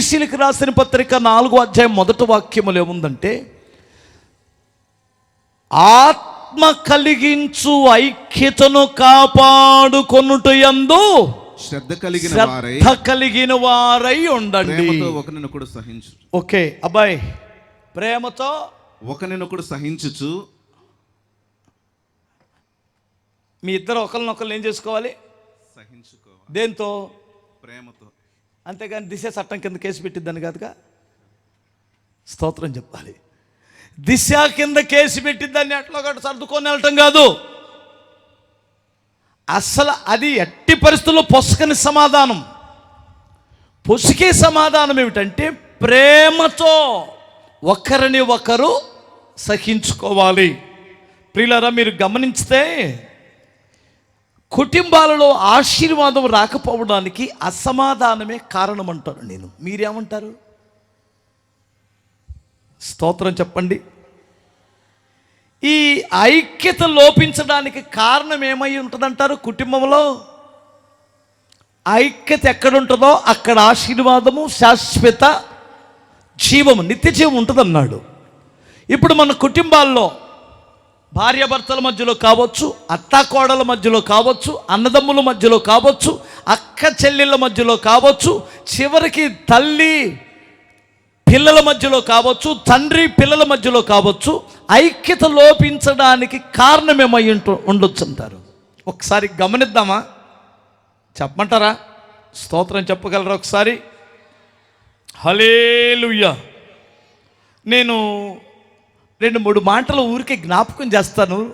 ఎఫీసీలకు రాసిన పత్రిక నాలుగో అధ్యాయం మొదటి వాక్యములు ఏముందంటే ఆత్మ కలిగించు ఐక్యతను కాపాడుకొనుట యందు శ్రద్ధ కలిగిన వారై శ్రద్ధ కలిగిన వారై ఉండండి. ఒకరినొకడు సహించు. ఓకే అబ్బాయి ప్రేమతో ఒకరినొకడు సహించుచు. మీ ఇద్దరు ఒకరినొకరు ఏం చేసుకోవాలి? సహించుకో దేంతో? ప్రేమతో. అంతేగాని దిశ చట్టం కింద కేసు పెట్టిద్దని కాదుగా? స్తోత్రం చెప్పాలి. దిశ కింద కేసు పెట్టిద్దని ఎట్లా ఒకటి సర్దుకొని వెళ్ళటం కాదు. అసలు అది ఎట్టి పరిస్థితుల్లో పొసకని సమాధానం. పొసికే సమాధానం ఏమిటంటే ప్రేమతో ఒకరిని ఒకరు సహించుకోవాలి. ప్రియులరా మీరు గమనించితే కుటుంబాలలో ఆశీర్వాదం రాకపోవడానికి అసమాధానమే కారణం అంటారు నేను. మీరేమంటారు? స్తోత్రం చెప్పండి. ఈ ఐక్యత లోపించడానికి కారణం ఏమై ఉంటుందంటారు కుటుంబంలో? ఐక్యత ఎక్కడుంటుందో అక్కడ ఆశీర్వాదము శాశ్వత జీవము నిత్య జీవం ఉంటుందన్నాడు. ఇప్పుడు మన కుటుంబాల్లో భార్యాభర్తల మధ్యలో కావచ్చు అత్తాకోడల మధ్యలో కావచ్చు అన్నదమ్ముల మధ్యలో కావచ్చు అక్క చెల్లెళ్ళ మధ్యలో కావచ్చు చివరికి తల్లి పిల్లల మధ్యలో కావచ్చు తండ్రి పిల్లల మధ్యలో కావచ్చు ఐక్యత లోపించడానికి కారణమేమై ఉంటు ఉండొచ్చు అంటారు. ఒకసారి గమనిద్దామా? చెప్పమంటారా? స్తోత్రం చెప్పగలరా ఒకసారి? హలేలుయ్య నేను రెండు మూడు మాటలు ఊరికే జ్ఞాపకం చేస్తాను.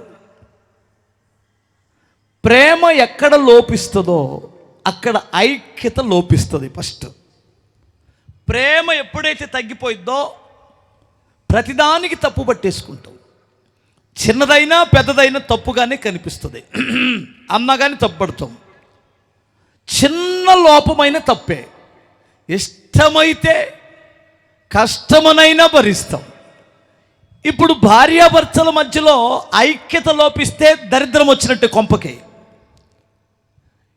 ప్రేమ ఎక్కడ లోపిస్తుందో అక్కడ ఐక్యత లోపిస్తుంది ఫస్ట్. ప్రేమ ఎప్పుడైతే తగ్గిపోయిద్దో ప్రతిదానికి తప్పు పట్టేసుకుంటాం. చిన్నదైనా పెద్దదైనా తప్పుగానే కనిపిస్తుంది. అన్నా కానీ తప్పుపడతాం చిన్న లోపమైన తప్పే. ఇష్టమైతే కష్టమనైనా భరిస్తాం. ఇప్పుడు భార్యాభర్తల మధ్యలో ఐక్యత లోపిస్తే దరిద్రం వచ్చినట్టు కొంపకి.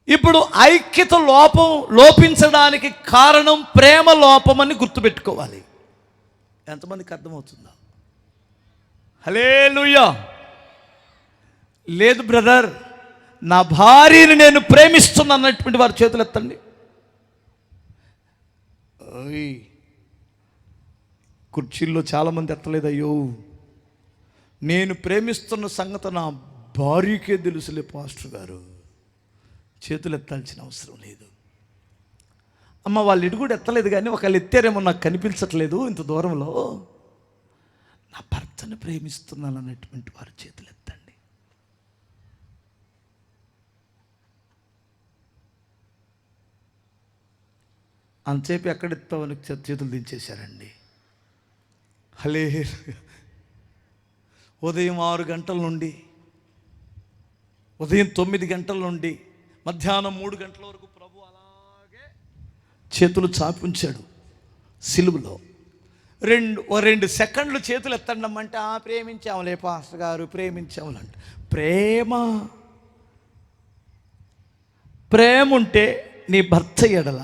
ఇప్పుడు ఐక్యత లోపం లోపించడానికి కారణం ప్రేమ లోపమని గుర్తుపెట్టుకోవాలి. ఎంతమందికి అర్థమవుతుందా? హలేలుయ్యా లేదు బ్రదర్ నా భార్యని నేను ప్రేమిస్తున్నా అన్నటువంటి వారి చేతులు ఎత్తండి ఓయ్. కుర్చీల్లో చాలామంది ఎత్తలేదు అయ్యో. నేను ప్రేమిస్తున్న సంగతి నా భార్యకే తెలుసులే పాస్టర్ గారు. చేతులు ఎత్తాల్సిన అవసరం లేదు. అమ్మ వాళ్ళు ఇటు కూడా ఎత్తలేదు కానీ ఒకళ్ళు ఎత్తారేమో నాకు కనిపించట్లేదు ఇంత దూరంలో. నా భర్తను ప్రేమిస్తున్నాను అన్నటువంటి వారు చేతులు ఎత్తండి. అంతసేపు ఎక్కడ ఎత్తామని చేతులు దించేశారండి. హలే ఉదయం ఆరు గంటల నుండి ఉదయం తొమ్మిది గంటల నుండి మధ్యాహ్నం మూడు గంటల వరకు ప్రభు అలాగే చేతులు చాపించాడు సిలువులో. రెండు ఓ రెండు సెకండ్లు చేతులు ఎత్తండమ్మంటే ఆ ప్రేమించాములే పాస్టర్ గారు ప్రేమించాములంట ప్రేమ ప్రేమ ఉంటే నీ భర్త ఎడల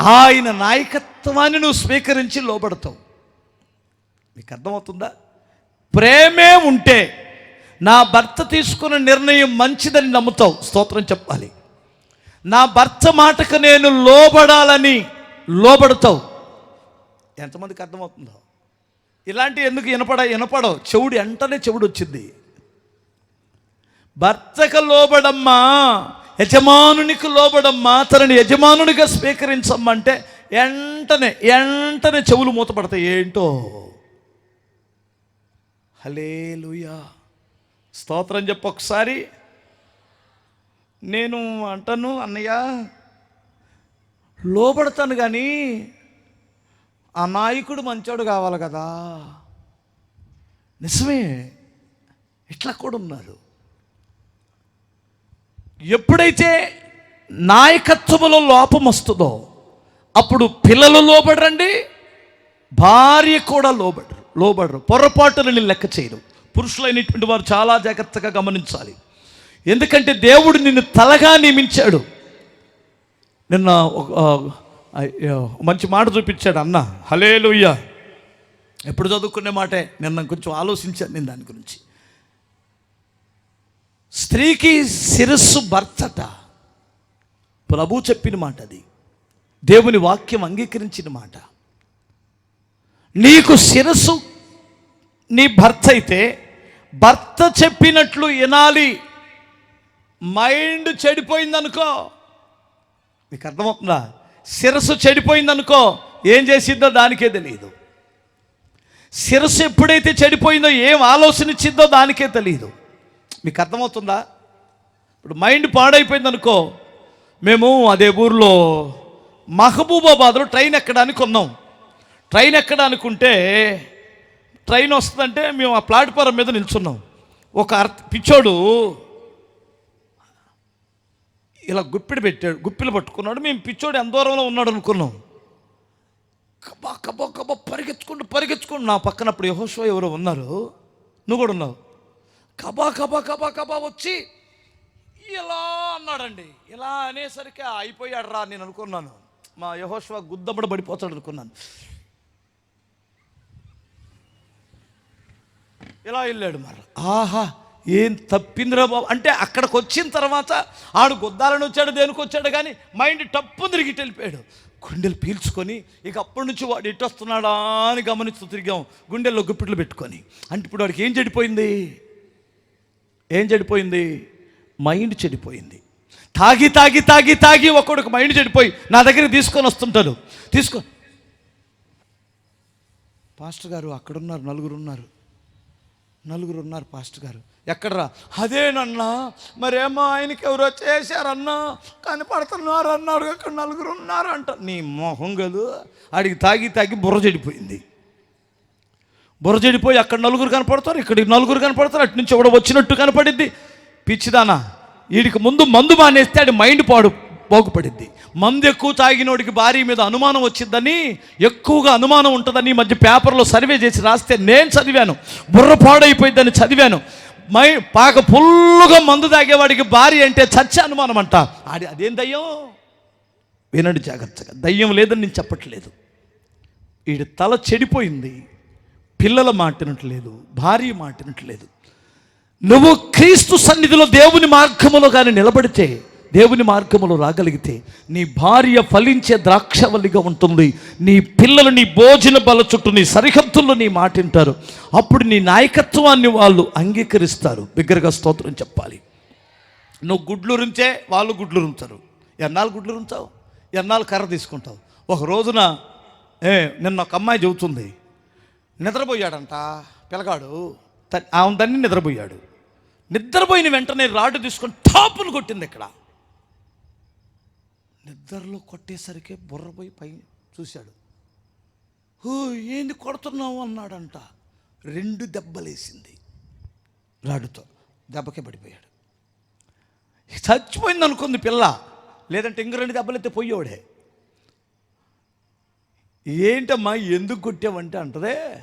ఆయన నాయకత్వాన్ని నువ్వు స్వీకరించి లోబడతావు. మీకు అర్థమవుతుందా? ప్రేమే ఉంటే నా భర్త తీసుకున్న నిర్ణయం మంచిదని నమ్ముతావు. స్తోత్రం చెప్పాలి. నా భర్త మాటకు నేను లోబడాలని లోబడతావు. ఎంతమందికి అర్థమవుతుందో? ఇలాంటి ఎందుకు వినపడ వినపడవు? చెవుడు వెంటనే చెవుడు వచ్చింది భర్తకు లోబడమ్మా. యజమానునికి లోబడం తనని యజమానునిగా స్వీకరించమ్మంటే వెంటనే వెంటనే చెవులు మూతపడతాయి ఏంటో? హలేలుయా స్తోత్రం చెప్పు ఒకసారి. నేను అంటాను అన్నయ్య లోపడతాను కానీ ఆ నాయకుడు మంచోడు కావాలి కదా. నిజమే ఇట్లా కూడా ఉన్నారు. ఎప్పుడైతే నాయకత్వములో లోపం వస్తుందో అప్పుడు పిల్లలు లోబడరండి భార్య కూడా లోబడరు లోబడరు. పొరపాటులని లెక్క చేయరు పురుషులైనటువంటి వారు చాలా జాగ్రత్తగా గమనించాలి. ఎందుకంటే దేవుడు నిన్ను తలగా నియమించాడు. నిన్న ఒక- మంచి మాట చూపించాడు అన్న. హలే ఎప్పుడు చదువుకునే మాటే? నిన్న కొంచెం ఆలోచించాను నేను దాని గురించి. స్త్రీకి శిరస్సు భర్తట. ప్రభు చెప్పిన మాట అది. దేవుని వాక్యం అంగీకరించిన మాట. నీకు శిరస్సు నీ భర్త అయితే భర్త చెప్పినట్లు వినాలి. మైండ్ చెడిపోయిందనుకో. మీకు అర్థమవుతుందా? శిరస్సు చెడిపోయిందనుకో ఏం చేసిద్దో దానికే తెలియదు. శిరస్సు ఎప్పుడైతే చెడిపోయిందో ఏం ఆలోచన ఇచ్చిందో దానికే తెలియదు. మీకు అర్థమవుతుందా ఇప్పుడు మైండ్ పాడైపోయిందనుకో మేము అదే ఊర్లో మహబూబాబాద్లో ట్రైన్ ఎక్కడానికి ఉన్నాం. ట్రైన్ ఎక్కడానికి ఉంటే ట్రైన్ వస్తుందంటే మేము ఆ ప్లాట్ఫారం మీద నిల్చున్నాం. ఒక అర్థ పిచ్చోడు ఇలా గుప్పిడి పెట్టాడు గుప్పిలు పట్టుకున్నాడు. మేము పిచ్చోడు ఎంత దూరంలో ఉన్నాడు అనుకున్నాం. కబా కబా కబా పరిగెత్తుకుంటూ పరిగెత్తుకుంటూ నా పక్కన అప్పుడు యహోషో ఎవరో ఉన్నారు. నువ్వు కూడా ఉన్నావు. కబా కబా కబా కబా వచ్చి ఇలా అన్నాడండి? ఇలా అనేసరికి అయిపోయాడు రా నేను అనుకున్నాను. మా యహోష్వా గుద్దబడి పడిపోతాడు అనుకున్నాను. ఇలా వెళ్ళాడు మరి? ఆహా ఏం తప్పిందిరా బాబు. అంటే అక్కడికి వచ్చిన తర్వాత ఆడు గుద్దాలని వచ్చాడు దేనికి వచ్చాడు కానీ మైండ్ టప్పు తిరిగి వెళ్ళిపోయాడు. గుండెలు పీల్చుకొని ఇక అప్పటి నుంచి వాడు ఎటు వస్తున్నాడా అని గమనిస్తూ తిరిగాం గుండెల్లో గుప్పిట్లు పెట్టుకొని. అంటే ఇప్పుడు వాడికి ఏం చెడిపోయింది? ఏం చెడిపోయింది? మైండ్ చెడిపోయింది. తాగి తాగి తాగి తాగి ఒకడికి మైండ్ చెడిపోయి నా దగ్గరికి తీసుకొని వస్తుంటాడు. తీసుకో. పాస్టర్ గారు అక్కడున్నారు నలుగురు ఉన్నారు నలుగురు ఉన్నారు పాస్టర్ గారు. ఎక్కడరా? అదేనన్నా మరేమో ఆయనకి ఎవరో చేశారన్నా కనపడుతున్నారు అన్నాడు అక్కడ నలుగురు ఉన్నారు అంట. నీ మొహం కదూ ఆడికి తాగి తాగి బుర్ర చెడిపోయింది. బుర్ర చెడిపోయి అక్కడ నలుగురు కనపడతారు ఇక్కడ నలుగురు కనపడతారు అటు నుంచి ఎవడో వచ్చినట్టు కనపడిద్ది. పిచ్చిదానా వీడికి ముందు మందు మానేస్తే ఆడి మైండ్ పాడు బాగుపడిద్ది. మందు ఎక్కువ తాగినోడికి భార్య మీద అనుమానం వచ్చిందని ఎక్కువగా అనుమానం ఉంటుందని ఈ మధ్య పేపర్లో సర్వే చేసి రాస్తే నేను చదివాను. బుర్ర పాడైపోయిందని చదివాను. మై పాక ఫుల్లుగా మందు తాగేవాడికి భార్య అంటే చచ్చే అనుమానం అంట. ఆడి అదేం దయ్యం? వినండి జాగ్రత్తగా. దయ్యం లేదని నేను చెప్పట్లేదు. వీడి తల చెడిపోయింది. పిల్లల మాటినట్లేదు భార్య మాటినట్లేదు. నువ్వు క్రీస్తు సన్నిధిలో దేవుని మార్గములో కానీ నిలబడితే దేవుని మార్గములో రాగలిగితే నీ భార్య ఫలించే ద్రాక్షవల్లిగా ఉంటుంది. నీ పిల్లలు నీ భోజన బల చుట్టూ నీ సరిహద్దుల్లో నీ మాటింటారు. అప్పుడు నీ నాయకత్వాన్ని వాళ్ళు అంగీకరిస్తారు. బిగ్గరగా స్తోత్రం చెప్పాలి. నువ్వు గుడ్లు రుంచే వాళ్ళు గుడ్లు రుంచారు ఎన్నాళ్ళు గుడ్లు రుంచావు ఎన్నాళ్ళు కర్ర తీసుకుంటావు? ఒక రోజున ఏ నిన్న ఒక అమ్మాయి చెబుతుంది. నిద్రపోయాడంట పిలగాడు ఆమె దాన్ని నిద్రపోయాడు. నిద్రపోయిన వెంటనే రాడ్డు తీసుకొని టాపును కొట్టింది ఇక్కడ. నిద్రలో కొట్టేసరికి బుర్రపోయి పై చూశాడు. హో ఏంది కొడుతున్నావు అన్నాడంట. రెండు దెబ్బలేసింది రాడుతో దెబ్బకే పడిపోయాడు. చచ్చిపోయింది అనుకుంది పిల్ల. లేదంటే ఇంక రెండు దెబ్బలైతే పోయేవాడే. ఏంటమ్మా ఎందుకు కొట్టావంటే అంటదే?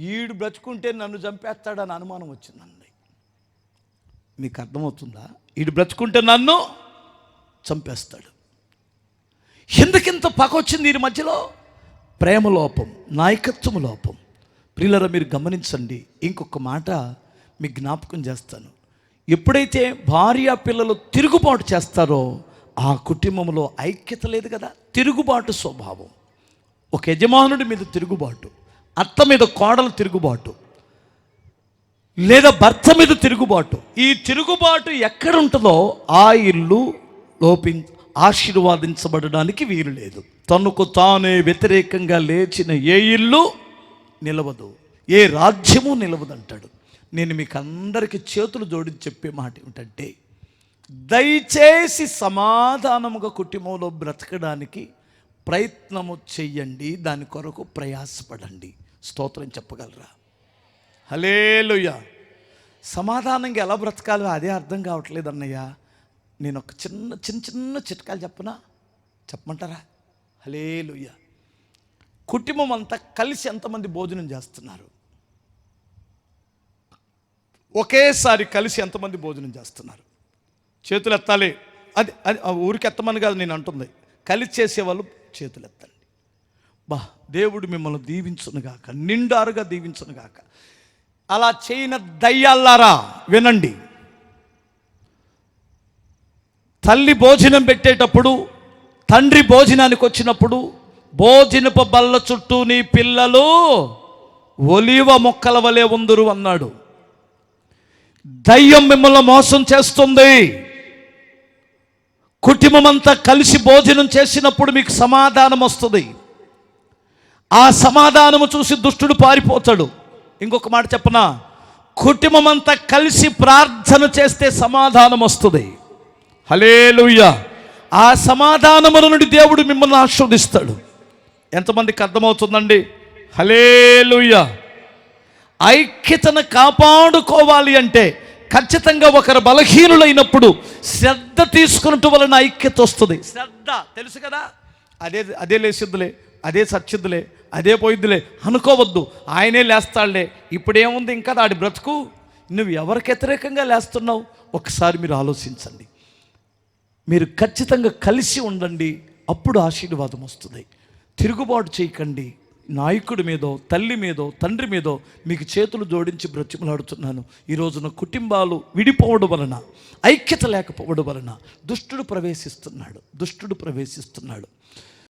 ఈడు బ్రతుకుంటే నన్ను చంపేస్తాడని అనుమానం వచ్చిందండి. మీకు అర్థమవుతుందా? ఈడు బ్రతుకుంటే నన్ను చంపేస్తాడు. ఎందుకింత పగ వచ్చింది ఈ మధ్యలో? ప్రేమ లోపం నాయకత్వం లోపం. ప్రియులరా మీరు గమనించండి ఇంకొక మాట మీ జ్ఞాపకం చేస్తాను. ఎప్పుడైతే భార్య పిల్లలు తిరుగుబాటు చేస్తారో ఆ కుటుంబంలో ఐక్యత లేదు కదా? తిరుగుబాటు స్వభావం. ఒక యజమానుడి మీద తిరుగుబాటు అత్త మీద కోడలు తిరుగుబాటు లేదా భర్త మీద తిరుగుబాటు. ఈ తిరుగుబాటు ఎక్కడ ఉంటుందో ఆ ఇల్లు లోపి ఆశీర్వాదించబడడానికి వీలు లేదు. తనకు తానే వ్యతిరేకంగా లేచిన ఏ ఇల్లు నిలవదు ఏ రాజ్యము నిలవదంటాడు. నేను మీకు అందరికీ చేతులు జోడించి చెప్పే మాట ఏమిటంటే దయచేసి సమాధానముగా కుటుంబంలో బ్రతకడానికి ప్రయత్నము చెయ్యండి దాని కొరకు ప్రయాసపడండి. స్తోత్రం చెప్పగలరా? హలేలుయ సమాధానంగా ఎలా బ్రతకాలో అదే అర్థం కావట్లేదు అన్నయ్య. నేను ఒక చిన్న చిన్న చిన్న చిట్కాలు చెప్పనా? చెప్పమంటారా? హలేలుయ కుటుంబం అంతా కలిసి ఎంతమంది భోజనం చేస్తున్నారు? ఒకేసారి కలిసి ఎంతమంది భోజనం చేస్తున్నారు? చేతులు ఎత్తాలి అది అది ఊరికి ఎత్తమని కాదు నేను అంటుంది. కలిసి చేసేవాళ్ళు చేతులెత్తండి బా దేవుడు మిమ్మల్ని దీవించునుగాక నిండారుగా దీవించునుగాక అలా చేయని దయ్యాలారా వినండి. తల్లి భోజనం పెట్టేటప్పుడు తండ్రి భోజనానికి వచ్చినప్పుడు భోజనపు బల్ల చుట్టూ నీ పిల్లలు ఒలివ మొక్కల వలె ఉందరు అన్నాడు. దయ్యం మిమ్మల్ని మోసం చేస్తుంది. కుటుంబమంతా కలిసి భోజనం చేసినప్పుడు మీకు సమాధానం వస్తుంది. ఆ సమాధానము చూసి దుష్టుడు పారిపోతాడు. ఇంకొక మాట చెప్పనా? కుటుంబం అంతా కలిసి ప్రార్థన చేస్తే సమాధానం వస్తుంది. హలేలుయ్య ఆ సమాధానముల నుండి దేవుడు మిమ్మల్ని ఆస్వాదిస్తాడు ఎంతమందికి అర్థమవుతుందండి? హలేలుయ్య ఐక్యతను కాపాడుకోవాలి అంటే ఖచ్చితంగా ఒకరు బలహీనులైనప్పుడు శ్రద్ధ తీసుకున్నట్టు వలన ఐక్యత వస్తుంది. శ్రద్ధ తెలుసు కదా? అదే అదే లేచిద్దులే అదే సచ్చిద్దులే అదే పోయిద్దులే అనుకోవద్దు. ఆయనే లేస్తాడులే. ఇప్పుడేముంది ఇంకా దాడి బ్రతుకు? నువ్వు ఎవరికి వ్యతిరేకంగా లేస్తున్నావు? ఒకసారి మీరు ఆలోచించండి. మీరు ఖచ్చితంగా కలిసి ఉండండి అప్పుడు ఆశీర్వాదం వస్తుంది. తిరుగుబాటు చేయకండి. నాయకుడి మీదో తల్లి మీదో తండ్రి మీదో మీకు చేతులు జోడించి బ్రతిమలాడుతున్నాను. ఈ రోజున కుటుంబాలు విడిపోవడం వలన ఐక్యత లేకపోవడం వలన దుష్టుడు ప్రవేశిస్తున్నాడు. దుష్టుడు ప్రవేశిస్తున్నాడు.